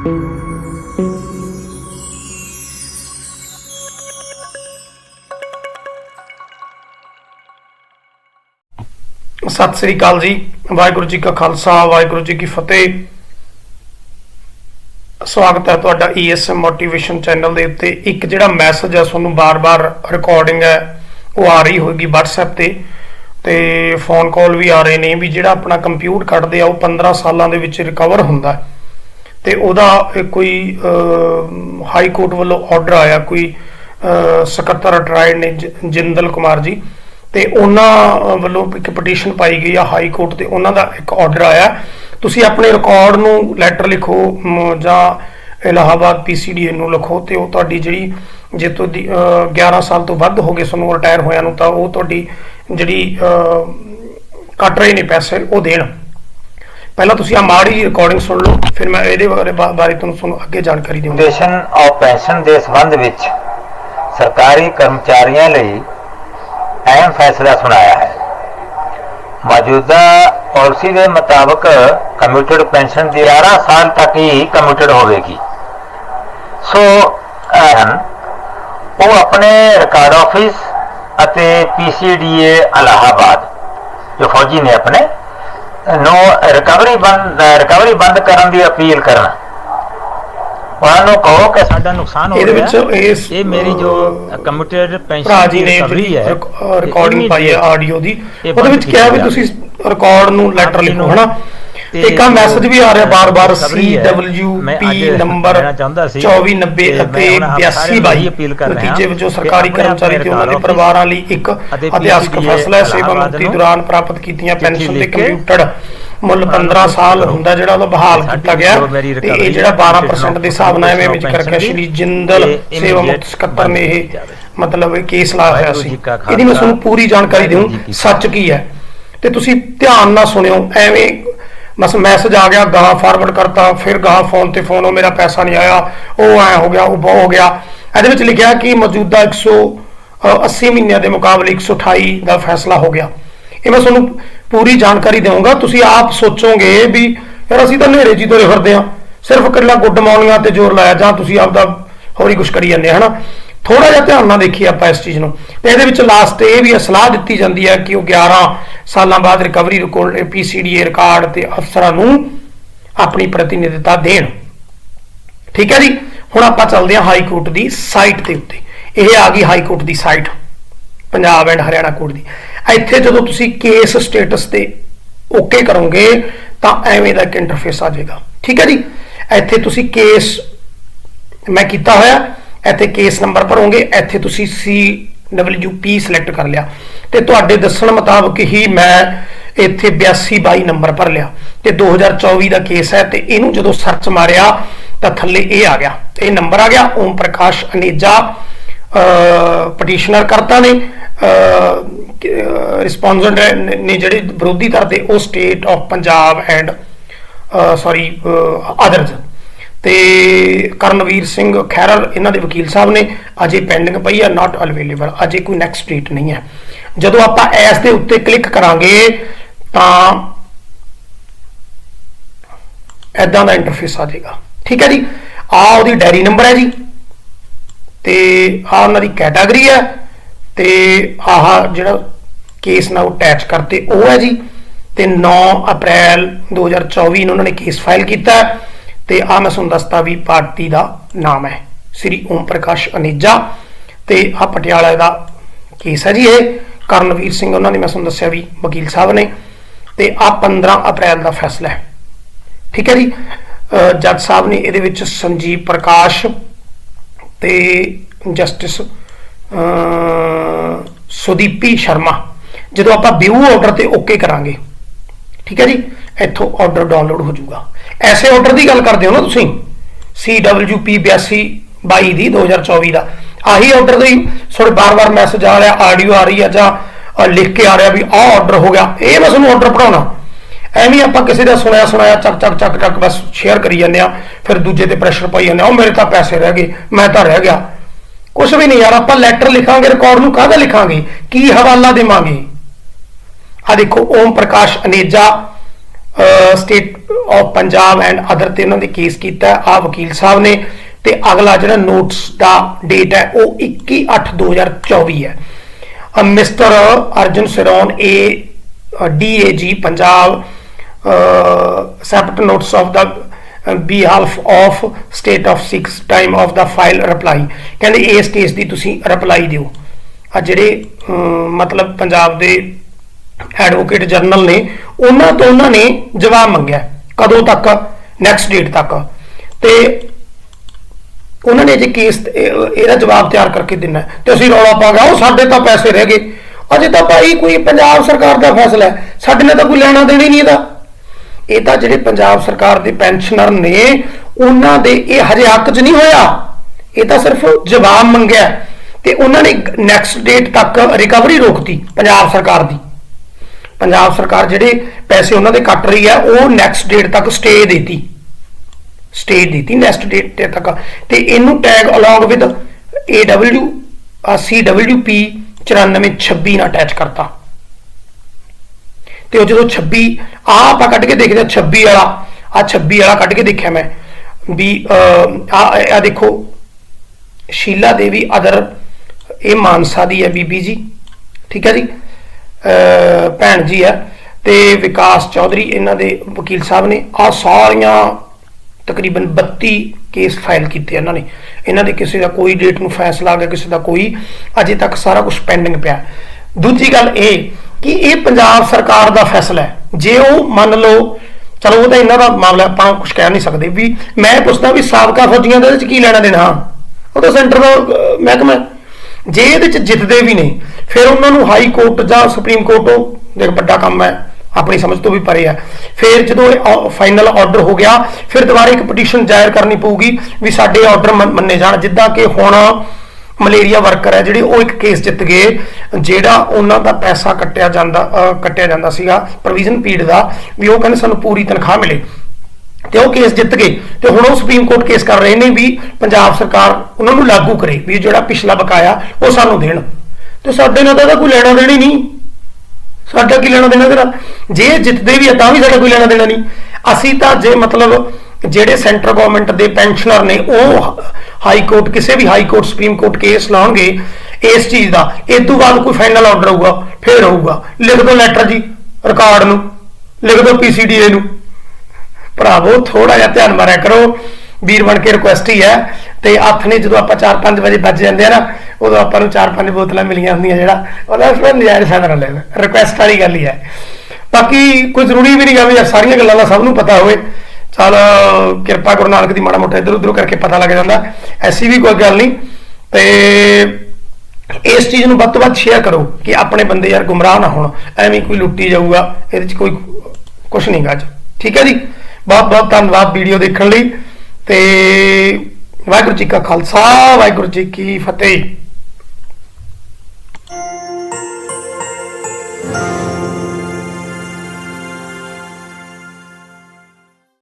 ਸਤਿ ਸ੍ਰੀ ਅਕਾਲ ਜੀ। ਵਾਹਿਗੁਰੂ ਜੀ ਕਾ ਖਾਲਸਾ, ਵਾਹਿਗੁਰੂ ਜੀ ਕੀ ਫਤਿਹ। ਸਵਾਗਤ ਹੈ ਤੁਹਾਡਾ ESM ਮੋਟੀਵੇਸ਼ਨ ਚੈਨਲ ਦੇ ਉੱਤੇ। ਇੱਕ ਜਿਹੜਾ ਮੈਸੇਜ ਹੈ, ਤੁਹਾਨੂੰ ਬਾਰ-ਬਾਰ ਰਿਕਾਰਡਿੰਗ ਹੈ, ਉਹ ਆ ਰਹੀ ਹੋਏਗੀ WhatsApp ਤੇ। ਤੇ ਫੋਨ ਕਾਲ ਵੀ ਆ ਰਹੇ ਨੇ ਵੀ ਜਿਹੜਾ ਆਪਣਾ ਕੰਪਿਊਟਰ ਕੱਢਦੇ ਆ, ਉਹ 15 ਸਾਲਾਂ ਦੇ ਵਿੱਚ ਰਿਕਵਰ ਹੁੰਦਾ ਹੈ। ਤੇ ਉਹਦਾ ਕੋਈ ਹਾਈ ਕੋਰਟ ਵੱਲੋਂ ਆਰਡਰ ਆਇਆ ਕੋਈ ਸਕੱਤਰ ਅਟਰਾਇਡ ਨੇ ਜ- ਜਿੰਦਲ ਕੁਮਾਰ ਜੀ ਤੇ ਉਹਨਾਂ ਵੱਲੋਂ ਇੱਕ ਪਟੀਸ਼ਨ ਪਾਈ ਗਈ ਆ ਹਾਈ ਕੋਰਟ ਤੇ ਉਹਨਾਂ ਦਾ ਇੱਕ ਆਰਡਰ ਆਇਆ। ਤੁਸੀਂ ਆਪਣੇ ਰਿਕਾਰਡ ਨੂੰ ਲੈਟਰ ਲਿਖੋ ਜਾਂ ਇਲਾਹਾਬਾਦ ਪੀਸੀਡੀਏ ਨੂੰ ਲਿਖੋ ਤੇ ਉਹ ਤੁਹਾਡੀ ਜਿਹੜੀ ਜੇ ਤੁਹਾਡੀ ਅਹ, 11 ਸਾਲ ਤੋਂ ਵੱਧ ਹੋ ਗਏ ਤੁਹਾਨੂੰ ਰਿਟਾਇਰ ਹੋਇਆ ਨੂੰ ਤਾਂ ਉਹ ਤੁਹਾਡੀ ਜਿਹੜੀ ਕੱਟ ਰਹੇ ਨੇ ਪੈਸੇ ਉਹ ਦੇਣ। ਪਹਿਲਾਂ ਤੁਸੀਂ ਆ ਮਾੜੀ ਜਿਹੀ ਰਿਕਾਰਡਿੰਗ ਸੁਣ ਲਓ, ਫਿਰ ਮੈਂ ਇਹਦੇ ਬਾਰੇ ਬਾਰੇ ਤੁਹਾਨੂੰ ਤੁਹਾਨੂੰ ਅੱਗੇ ਜਾਣਕਾਰੀ ਦੇਵਾਂਗਾ। ਫਾਊਂਡੇਸ਼ਨ ਆਫ ਪੈਨਸ਼ਨ ਦੇ ਸੰਬੰਧ ਵਿੱਚ ਸਰਕਾਰੀ ਕਰਮਚਾਰੀਆਂ ਲਈ ਅਹਿਮ ਫੈਸਲਾ ਸੁਣਾਇਆ ਹੈ। ਮੌਜੂਦਾ ਪਾਲਿਸੀ ਦੇ ਮੁਤਾਬਕ ਕਮਿਊਟਡ ਪੈਨਸ਼ਨ ਦੀ 11 ਸਾਲ ਤੱਕ ਹੀ ਕਮਿਊਟਡ ਹੋਵੇਗੀ। ਸੋ ਉਹ ਆਪਣੇ ਰਿਕਾਰਡ ਆਫਿਸ ਅਤੇ ਪੀਸੀਡੀਏ ਅਲਾਹਾਬਾਦ, ਜੋ ਫੌਜੀ ਨੇ ਆਪਣੇ ਨੂੰ ਰਿਕਵਰੀ ਬੰਦ ਰਿਕਵਰੀ ਬੰਦ ਕਰਨ ਦੀ ਅਪੀਲ ਕਰਨ। ਉਹਨਾਂ ਨੂੰ ਕਹੋ ਕਿ ਸਾਡਾ ਨੁਕਸਾਨ ਹੋ ਇਹਦੇ ਰਿਹਾ। ਵਿੱਚ ਇਸ ਇਹ ਮੇਰੀ ਜੋ ਕਮਿਟਡ ਪੈਨਸ਼ਨ ਜੀ ਨੇ ਰਿਕਵਰੀ ਹੈ ਰਿਕਾਰਡਿੰਗ ਪਾਈ ਹੈ ਆਡੀਓ ਦੀ। ਇਹ ਉਹਦੇ ਵਿੱਚ ਬੰਦ ਕਿਹਾ ਵੀ ਕੀਤੀ ਤੁਸੀਂ ਰਿਕਾਰਡ ਨੂੰ ਲੈਟਰ ਲਿਖੋ ਹਨਾ? ਤੇ ਇੱਕ ਆ ਮੈਸੇਜ ਵੀ ਆ ਰਿਹਾ ਬਾਰ-ਬਾਰ ਰਿਕਵਰੀ ਹੈ। ਮੈਂ CWP ਨੰਬਰ ਚਾਹੁੰਦਾ ਸੀ 2490 ਤੇ ਮੈਂ ਅਤੇ ਹੁਣ ਆਪ ਸਾਰਿਆਂ ਨੂੰ 8222 ਇਹੀ appeal ਕਰ ਰਿਹਾ ਨਤੀਜੇ ਕਿ ਸਰਕਾਰੀ ਆਪਣੇ ਕਰਮਚਾਰੀ ਤੇ ਉਹਨਾਂ ਦੇ ਪਰਿਵਾਰਾਂ ਲਈ ਇੱਕ ਅਤੇ ਇਤਿਹਾਸਕ PCDA ਫੈਸਲਾ ਹੈ ਸੇਵਾ ਇਲਾਹਾਬਾਦ ਮੁਕਤੀ ਨੂੰ ਦੌਰਾਨ ਪ੍ਰਾਪਤ ਕੀਤੀਆਂ ਚਿੱਠੀ ਪੈਨਸ਼ਨ ਤੇ ਲਿਖ ਕੇ ਕੰਪਿਊਟਰ ਮੁੱਲ ਉਹਨਾਂ ਨੂੰ 15 ਸਾਲ। ਹੁੰਦਾ ਜਿਹੜਾ ਉਹਦਾ ਬਹਾਲ ਕੀਤਾ ਗਿਆ। ਤੇ ਇਹ ਜਿਹੜਾ ਹੈ, 12% ਦੇ ਹਿਸਾਬ ਨਾਲ ਐਵੇਂ ਵਿੱਚ ਕਰਕੇ ਸ਼੍ਰੀ ਜਿੰਦਲ ਸੇਵਾ ਮੁਕਤ ਸਕੱਤਰ ਨੇ ਇਹ। ਮਤਲਬ ਇਹ ਕੇਸ ਲਾਇਆ ਹੋਇਆ ਸੀ। ਇਹਦੀ ਮੈਂ ਤੁਹਾਨੂੰ ਪੂਰੀ ਜਾਣਕਾਰੀ ਕੀ ਸੱਚ ਕੀ ਹੈ। ਤੇ ਤੁਸੀਂ ਧਿਆਨ ਨਾਲ ਸੁਣਿਓ ਐਵੇਂ ਬਸ ਮੈਸੇਜ ਆ ਗਿਆ ਗਾਹ ਫਾਰਵਰਡ ਕਰਤਾ ਫਿਰ ਗਾਹ ਫੋਨ ਤੇ ਫੋਨ ਉਹ ਮੇਰਾ ਪੈਸਾ ਨਹੀਂ ਆਇਆ ਉਹ ਐ ਹੋ ਗਿਆ ਉਹ ਬਹੁ ਹੋ ਗਿਆ। ਇਹਦੇ ਵਿੱਚ ਲਿਖਿਆ ਕਿ ਮੌਜੂਦਾ 180 ਮਹੀਨਿਆਂ ਦੇ ਮੁਕਾਬਲੇ 128 ਦਾ ਫੈਸਲਾ ਹੋ ਗਿਆ। ਇਹ ਮੈਂ ਤੁਹਾਨੂੰ ਪੂਰੀ ਜਾਣਕਾਰੀ ਦੇਵਾਂਗਾ। ਤੁਸੀਂ ਆਪ ਸੋਚੋਗੇ ਵੀ ਯਾਰ ਅਸੀਂ ਤਾਂ ਹਨੇਰੇ ਜੀ ਤੋਂ ਫਿਰਦੇ ਆ ਸਿਰਫ ਇਕੱਲਾ ਗੁੱਡ ਮਾਰਨਿੰਗਾਂ ਤੇ ਜ਼ੋਰ ਲਾਇਆ ਜਾਂ ਤੁਸੀਂ ਆਪਦਾ ਹੀ ਕੁਛ ਕਰੀ ਜਾਂਦੇ ਆ, ਹਨਾ? ਥੋੜਾ ਜਿਹਾ ਧਿਆਨ ਨਾਲ ਦੇਖੀਏ ਆਪਾਂ ਇਸ ਚੀਜ਼ ਨੂੰ। ਤੇ ਇਹਦੇ ਵਿੱਚ ਲਾਸਟ ਇਹ ਵੀ ਸਲਾਹ ਦਿੱਤੀ ਜਾਂਦੀ ਹੈ ਕਿ ਉਹ 11 ਸਾਲਾਂ ਬਾਅਦ ਰਿਕਵਰੀ ਰਿਕਾਰਡ ਪੀਸੀਡੀਏ ਰਿਕਾਰਡ ਤੇ ਅਫਸਰਾਂ ਨੂੰ ਆਪਣੀ ਪ੍ਰਤੀਨਿਧਤਾ ਦੇਣ। ਠੀਕ ਹੈ ਜੀ? ਹੁਣ ਆਪਾਂ ਚੱਲਦੇ ਹਾਂ ਹਾਈ ਕੋਰਟ ਦੀ ਸਾਈਟ ਦੇ ਉੱਤੇ। ਇਹ ਆ ਗਈ high court the site Punjab and Haryana court ਦੀ। ਇੱਥੇ ਜਦੋਂ ਤੁਸੀਂ ਕੇਸ ਸਟੇਟਸ ਤੇ ਓਕੇ ਕਰੋਗੇ, ਤਾਂ ਐਵੇਂ ਦਾ ਇੱਕ ਇੰਟਰਫੇਸ ਆ ਜਾਏਗਾ। ਠੀਕ ਹੈ ਜੀ? ਇੱਥੇ ਤੁਸੀਂ ਕੇਸ ਮੈਂ ਕੀਤਾ ਹੋਇਆ, ਇੱਥੇ ਕੇਸ ਨੰਬਰ ਭਰੋਗੇ, ਇੱਥੇ ਤੁਸੀਂ ਸੀ ਡਬਲਯੂ ਪੀ ਸਿਲੈਕਟ ਕਰ ਲਿਆ। ਤੇ ਤੁਹਾਡੇ ਦੱਸਣ ਮੁਤਾਬਕ ਹੀ ਮੈਂ ਇੱਥੇ 8222 ਨੰਬਰ ਭਰ ਲਿਆ। ਤੇ 2024 ਦਾ ਕੇਸ ਹੈ, ਤੇ ਇਹਨੂੰ ਜਦੋਂ ਸਰਚ ਮਾਰਿਆ, ਤਾਂ ਥੱਲੇ ਇਹ ਆ ਗਿਆ। ਇਹ ਨੰਬਰ ਆ ਗਿਆ, ਓਮ ਪ੍ਰਕਾਸ਼ ਅਨੇਜਾ ਪਟੀਸ਼ਨਰ ਕਰਤਾ ਨੇ। ਰਿਸਪੌਂਸੈਂਟ ਨੇ ਜਿਹੜੇ ਵਿਰੋਧੀ ਧਿਰ ਦੇ, ਉਹ state of Punjab and sorry others ਤੇ ਕਰਨਵੀਰ ਸਿੰਘ ਖੈਰਲ, ਇਹਨਾਂ ਦੇ ਵਕੀਲ ਸਾਹਿਬ ਨੇ, ਅਜੇ ਪੈਂਡਿੰਗ ਪਈ ਆ ਨਾਟ ਅਵੇਲੇਬਲ ਅਜੇ ਕੋਈ ਨੈਕਸਟ ਡੇਟ ਨਹੀਂ ਹੈ। ਜਦੋਂ ਆਪਾਂ ਐਸ ਦੇ ਉੱਤੇ ਕਲਿੱਕ ਕਰਾਂਗੇ, ਤਾਂ ਐਦਾਂ ਦਾ ਇੰਟਰਫੇਸ ਆ ਜਾਏਗਾ। ਠੀਕ ਹੈ ਜੀ? ਆ ਉਹਦੀ ਡਾਇਰੀ ਨੰਬਰ ਹੈ ਜੀ। ਤੇ ਆ ਉਹਨਾਂ ਦੀ ਕੈਟਾਗਰੀ ਹੈ। ਤੇ ਆਹ ਜਿਹੜਾ ਕੇਸ ਨਾਲ ਅਟੈਚ ਕਰਤੇ, ਉਹ ਹੈ ਜੀ ਤੇ 9 ਅਪ੍ਰੈਲ 2024 ਨੂੰ ਉਹਨਾਂ ਨੇ ਕੇਸ ਫਾਈਲ ਕੀਤਾ ਹੈ ਤੇ ਆ ਮੈਂ ਤੁਹਾਨੂੰ ਦੱਸਤਾ ਵੀ ਪਾਰਟੀ ਦਾ ਨਾਮ ਹੈ, ਸ੍ਰੀ ਓਮ ਪ੍ਰਕਾਸ਼ ਅਨੇਜਾ ਤੇ ਆ ਪਟਿਆਲਾ ਦਾ ਕੇਸ ਹੈ ਜੀ ਇਹ। ਕਰਨਵੀਰ ਸਿੰਘ ਉਹਨਾਂ ਨੇ ਮੈਂ ਤੁਹਾਨੂੰ ਦੱਸਿਆ ਵੀ ਵਕੀਲ ਸਾਹਿਬ ਨੇ ਤੇ ਆ 15 ਅਪ੍ਰੈਲ ਦਾ ਫੈਸਲਾ ਹੈ। ਠੀਕ ਹੈ ਜੀ? ਜੱਜ ਸਾਹਿਬ ਨੇ ਇਹਦੇ ਵਿੱਚ ਸੰਜੀਵ ਪ੍ਰਕਾਸ਼ ਤੇ ਜਸਟਿਸ ਸੁਦੀਪੀ ਸ਼ਰਮਾ। ਜਦੋਂ ਆਪਾਂ ਵਿਊ ਆਰਡਰ ਤੇ ਓਕੇ ਕਰਾਂਗੇ, ਠੀਕ ਹੈ ਜੀ? ਇੱਥੋਂ ਆਰਡਰ ਡਾਊਨਲੋਡ ਹੋ ਜਾਊਗਾ। ਐਸੇ ਆਰਡਰ ਦੀ ਗੱਲ ਕਰਦੇ ਹੋ ਨਾ ਤੁਸੀਂ? CWP 8222 ਦੀ 2024 ਦਾ। ਆਹੀ ਆਰਡਰ ਦੀ ਥੋੜੇ ਬਾਰ-ਬਾਰ ਮੈਸੇਜ ਆ ਰਿਹਾ ਆਡੀਓ ਆ ਰਹੀ ਹੈ ਜਾਂ ਲਿਖ ਕੇ ਆ ਰਿਹਾ ਵੀ ਆਹ ਆਰਡਰ ਹੋ ਗਿਆ, ਇਹ ਮੈਂ ਤੁਹਾਨੂੰ ਆਰਡਰ ਪੜਾਉਣਾ ਐਵੇਂ ਆਪਾਂ ਕਿਸੇ ਦਾ ਸੁਣਿਆ, ਸੁਣਾਇਆ, ਚੱਕ ਚੱਕ ਚੱਕ ਚੱਕ, ਬਸ ਸ਼ੇਅਰ ਕਰੀ ਜਾਂਦੇ ਆ, ਫਿਰ ਦੂਜੇ ਤੇ ਪ੍ਰੈਸ਼ਰ ਪਾਈ ਜਾਂਦੇ ਆ, ਉਹ ਮੇਰੇ ਤਾਂ ਪੈਸੇ ਰਹਿ ਗਏ, ਮੈਂ ਤਾਂ ਰਹਿ ਗਿਆ। ਕੁਝ ਵੀ ਨਹੀਂ ਯਾਰ, ਆਪਾਂ ਲੈਟਰ ਲਿਖਾਂਗੇ ਰਿਕਾਰਡ ਨੂੰ ਕਾਹਦਾ ਲਿਖਾਂਗੇ? ਕੀ ਹਵਾਲਾ ਦੇਵਾਂਗੇ? ਆ ਦੇਖੋ, Om Prakash Aneja state of Punjab and other ਤੇ ਉਹਨਾਂ ਦੇ ਕੇਸ ਕੀਤਾ ਆ ਵਕੀਲ ਸਾਹਿਬ ਨੇ, ਤੇ ਅਗਲਾ ਜਿਹੜਾ ਨੋਟਸ ਦਾ ਡੇਟ ਹੈ, ਉਹ 21/8/2024 ਹੈ। Mister Arjan Siron a DAG Punjab accept notice of the behalf of state of six, time of the file reply. ਕਹਿੰਦੇ ਇਸ ਕੇਸ ਦੀ ਤੁਸੀਂ ਰਿਪਲਾਈ ਦਿਓ। ਆ ਜਿਹੜੇ ਮਤਲਬ ਪੰਜਾਬ ਦੇ ਐਡਵੋਕੇਟ ਜਨਰਲ ਨੇ, ਉਹਨਾਂ ਤੋਂ ਉਹਨਾਂ ਨੇ ਜਵਾਬ ਮੰਗਿਆ ਕਦੋਂ ਤੱਕ? ਨੈਕਸਟ ਡੇਟ ਤੱਕ। ਤੇ ਉਹਨਾਂ ਨੇ ਜੇ ਕੇਸ ਇਹਦਾ ਜਵਾਬ ਤਿਆਰ ਕਰਕੇ ਦੇਣਾ। ਹੈ ਤੇ ਅਸੀਂ ਰੌਲਾ ਪਾ ਉਹ ਸਾਡੇ ਤਾਂ ਪੈਸੇ ਰਹਿ ਗਏ। ਅਜੇ ਤਾਂ ਭਾਈ ਕੋਈ ਪੰਜਾਬ ਸਰਕਾਰ ਦਾ ਫੈਸਲਾ ਹੈ। ਸਾਡੇ ਨਾਲ ਤਾਂ ਕੋਈ ਲੈਣਾ ਦੇਣਾ ਹੀ ਨਹੀਂ ਇਹਦਾ। ਇਹ ਤਾਂ ਜਿਹੜੇ ਪੰਜਾਬ ਸਰਕਾਰ ਦੇ ਪੈਨਸ਼ਨਰ ਨੇ, ਉਹਨਾਂ ਦੇ ਇਹ ਹਜੇ ਹੱਕ 'ਚ ਨਹੀਂ ਹੋਇਆ। ਇਹ ਤਾਂ ਸਿਰਫ ਜਵਾਬ ਮੰਗਿਆ। ਤੇ ਉਹਨਾਂ ਨੇ ਨੈਕਸਟ ਡੇਟ ਤੱਕ ਰਿਕਵਰੀ ਰੋਕਤੀ ਪੰਜਾਬ ਸਰਕਾਰ ਦੀ। ਪੰਜਾਬ ਸਰਕਾਰ ਜਿਹੜੇ ਪੈਸੇ ਉਹਨਾਂ ਦੇ ਕੱਟ ਰਹੀ ਹੈ, ਉਹ ਨੈਕਸਟ ਡੇਟ ਤੱਕ ਸਟੇ ਦੇਤੀ। ਸਟੇ ਦਿੱਤੀ ਨੈਕਸਟ ਡੇਟ ਤੱਕ। ਤੇ ਇਹਨੂੰ tag along with AW CWP 9426 ਨਾਲ ਅਟੈਚ ਕਰਤਾ। ਤੇ ਉਹ ਜਦੋਂ 26 ਆ ਆਪਾਂ ਕੱਢ ਕੇ ਦੇਖਦੇ ਹਾਂ 26 ਵਾਲਾ ਆ 26 ਵਾਲਾ ਕੱਢ ਕੇ ਦੇਖਿਆ ਮੈਂ, ਵੀ ਆ ਆ ਦੇਖੋ, ਸ਼ੀਲਾ ਦੇਵੀ ਅਦਰ, ਇਹ ਮਾਨਸਾ ਦੀ ਹੈ ਬੀਬੀ ਜੀ, ਠੀਕ ਹੈ ਜੀ? ਭੈਣ ਜੀ ਹੈ, ਤੇ ਵਿਕਾਸ ਚੌਧਰੀ ਇਹਨਾਂ ਦੇ ਵਕੀਲ ਸਾਹਿਬ ਨੇ ਆ ਸਾਰੀਆਂ ਤਕਰੀਬਨ 32 ਕੇਸ ਫਾਈਲ ਕੀਤੇ ਇਹਨਾਂ ਨੇ, ਇਹਨਾਂ ਦੇ ਕਿਸੇ ਦਾ ਕੋਈ ਡੇਟ ਨੂੰ ਫੈਸਲਾ ਆ ਗਿਆ ਕਿਸੇ ਦਾ ਕੋਈ, ਅਜੇ ਤੱਕ ਸਾਰਾ ਕੁਝ ਪੈਂਡਿੰਗ ਪਿਆ। ਦੂਜੀ ਗੱਲ ਇਹ ਕਿ ਇਹ ਪੰਜਾਬ ਸਰਕਾਰ ਦਾ ਫੈਸਲਾ ਹੈ। ਜੇ ਉਹ ਮੰਨ ਲਓ, ਚਲੋ ਉਹ ਤਾਂ ਇਹਨਾਂ ਦਾ ਮਾਮਲਾ ਆਪਾਂ ਕੁਝ ਕਹਿ ਨਹੀਂ ਸਕਦੇ ਵੀ ਮੈਂ ਪੁੱਛਦਾ ਵੀ ਸਾਬਕਾ ਫੌਜੀਆਂ ਦੇ ਵਿੱਚ ਕੀ ਲੈਣਾ ਦੇਣਾ। ਉਹ ਤਾਂ ਸੈਂਟਰ ਦਾ ਮਹਿਕਮਾ ਜੇ ਇਹਦੇ ਚ ਜਿੱਤਦੇ ਵੀ ਨੇ, ਫਿਰ ਉਹਨਾਂ ਨੂੰ ਹਾਈ ਕੋਰਟ ਜਾਂ ਸੁਪਰੀਮ ਕੋਰਟ ਉਹ ਦੇਖ ਵੱਡਾ ਕੰਮ ਹੈ, ਆਪਣੀ ਸਮਝ ਤੋਂ ਵੀ ਪਰੇ ਹੈ। ਫਿਰ ਜਦੋਂ ਇਹ ਫਾਈਨਲ ਆਰਡਰ ਹੋ ਗਿਆ, ਫਿਰ ਦੁਬਾਰਾ ਇੱਕ ਪਟੀਸ਼ਨ ਜ਼ਾਇਰ ਕਰਨੀ ਪਊਗੀ ਵੀ ਸਾਡੇ ਆਰਡਰ ਮੰਨੇ ਜਾਣ, ਜਿੱਦਾਂ ਕਿ ਹੁਣ ਮਲੇਰੀਆ ਵਰਕਰ ਹੈ, ਜਿਹੜੇ ਉਹ ਇੱਕ ਕੇਸ ਜਿੱਤ ਗਏ, ਜਿਹੜਾ ਉਹਨਾਂ ਦਾ ਪੈਸਾ ਕੱਟਿਆ ਜਾਂਦਾ ਕੱਟਿਆ ਜਾਂਦਾ ਸੀਗਾ ਪ੍ਰੋਵੀਜ਼ਨ ਪੀਰੀਅਡ ਦਾ, ਵੀ ਉਹ ਕਹਿੰਦੇ ਸਾਨੂੰ ਪੂਰੀ ਤਨਖਾਹ ਮਿਲੇ। ਤੇ ਉਹ ਕੇਸ ਜਿੱਤ ਗਏ, ਤੇ ਹੁਣ ਉਹ ਸੁਪਰੀਮ ਕੋਰਟ ਕੇਸ ਕਰ ਰਹੇ ਨੇ ਵੀ ਪੰਜਾਬ ਸਰਕਾਰ ਉਹਨਾਂ ਨੂੰ ਲਾਗੂ ਕਰੇ, ਵੀ ਜਿਹੜਾ ਪਿਛਲਾ ਬਕਾਇਆ ਉਹ ਸਾਨੂੰ ਦੇਣ। ਤੇ ਸਾਡੇ ਨਾਲ ਤਾਂ ਇਹਦਾ ਕੋਈ ਲੈਣਾ ਦੇਣਾ ਹੀ ਨਹੀਂ। ਸਾਡਾ ਕੀ ਲੈਣਾ ਦੇਣਾ ਤੇਰਾ? ਜੇ ਜਿੱਤਦੇ ਵੀ ਆ, ਤਾਂ ਵੀ ਸਾਡਾ ਕੋਈ ਲੈਣਾ ਦੇਣਾ ਨਹੀਂ। ਅਸੀਂ ਤਾਂ ਜੇ ਮਤਲਬ ਜਿਹੜੇ ਸੈਂਟਰ ਗਵਰਨਮੈਂਟ ਦੇ ਪੈਨਸ਼ਨਰ ਨੇ, ਉਹ ਹਾਈ ਕੋਰਟ, ਕਿਸੇ ਵੀ high court, supreme court case ਲਾਉਣਗੇ, ਇਸ ਚੀਜ਼ ਦਾ, ਇਸ ਤੋਂ ਬਾਅਦ ਕੋਈ ਫਾਈਨਲ ਆਰਡਰ ਆਊਗਾ ਫੇਰ ਹੋਊਗਾ। ਲਿਖ ਦਿਓ ਲੈਟਰ ਜੀ ਰਿਕਾਰਡ ਨੂੰ, ਲਿਖ ਦਿਓ ਪੀਸੀਡੀਏ ਨੂੰ। ਭਰਾਵੋ ਥੋੜਾ ਜਿਹਾ ਧਿਆਨ ਮਾਰਿਆ ਕਰੋ, ਵੀਰ ਬਣ ਕੇ ਰਿਕੁਐਸਟ ਹੀ ਹੈ, ਤੇ ਹੱਥ ਨੇ ਜਦੋਂ ਆਪਾਂ 4-5 ਵਜੇ ਵੱਜ ਜਾਂਦੇ ਆ ਨਾ, ਉਦੋਂ ਆਪਾਂ ਨੂੰ 4-5 ਬੋਤਲਾਂ ਮਿਲੀਆਂ ਹੁੰਦੀਆਂ ਜਿਹੜਾ, ਉਹਦਾ ਫਿਰ ਨਜ਼ਾਰੇ ਸਾਡਾ ਲੈ ਰਿਕੁਐਸਟ ਵਾਲੀ ਗੱਲ ਹੀ ਹੈ। ਬਾਕੀ ਕੋਈ ਜ਼ਰੂਰੀ ਵੀ ਨਹੀਂ ਗਾ ਵੀ ਸਾਰੀਆਂ ਗੱਲਾਂ ਦਾ ਸਭ ਨੂੰ ਪਤਾ ਹੋਵੇ। ਚਲ ਕਿਰਪਾ ਗੁਰੂ ਨਾਨਕ ਦੀ ਮਾੜਾ ਮੋਟਾ ਇਧਰ ਉਧਰ ਕਰਕੇ ਪਤਾ ਲੱਗ ਜਾਂਦਾ। ਐਸੀ ਵੀ ਕੋਈ ਗੱਲ ਨਹੀਂ। ਤੇ ਇਸ ਚੀਜ਼ ਨੂੰ ਵੱਧ ਤੋਂ ਵੱਧ ਸ਼ੇਅਰ ਕਰੋ ਕਿ ਆਪਣੇ ਬੰਦੇ ਯਾਰ ਗੁੰਮਰਾਹ ਨਾ ਹੋਣ। ਐਵੇਂ ਕੋਈ ਲੁੱਟੀ ਜਾਊਗਾ, ਇਹਦੇ 'ਚ ਕੋਈ ਕੁਝ ਨਹੀਂ ਗਾ ਅੱਜ। ਠੀਕ ਹੈ ਜੀ? ਬਹੁਤ ਬਹੁਤ ਧੰਨਵਾਦ ਵੀਡੀਓ ਦੇਖਣ ਲਈ। ਤੇ ਵਾਹਿਗੁਰੂ ਜੀ ਕਾ ਖਾਲਸਾ, ਵਾਹਿਗੁਰੂ ਜੀ ਕੀ ਫਤਿਹ।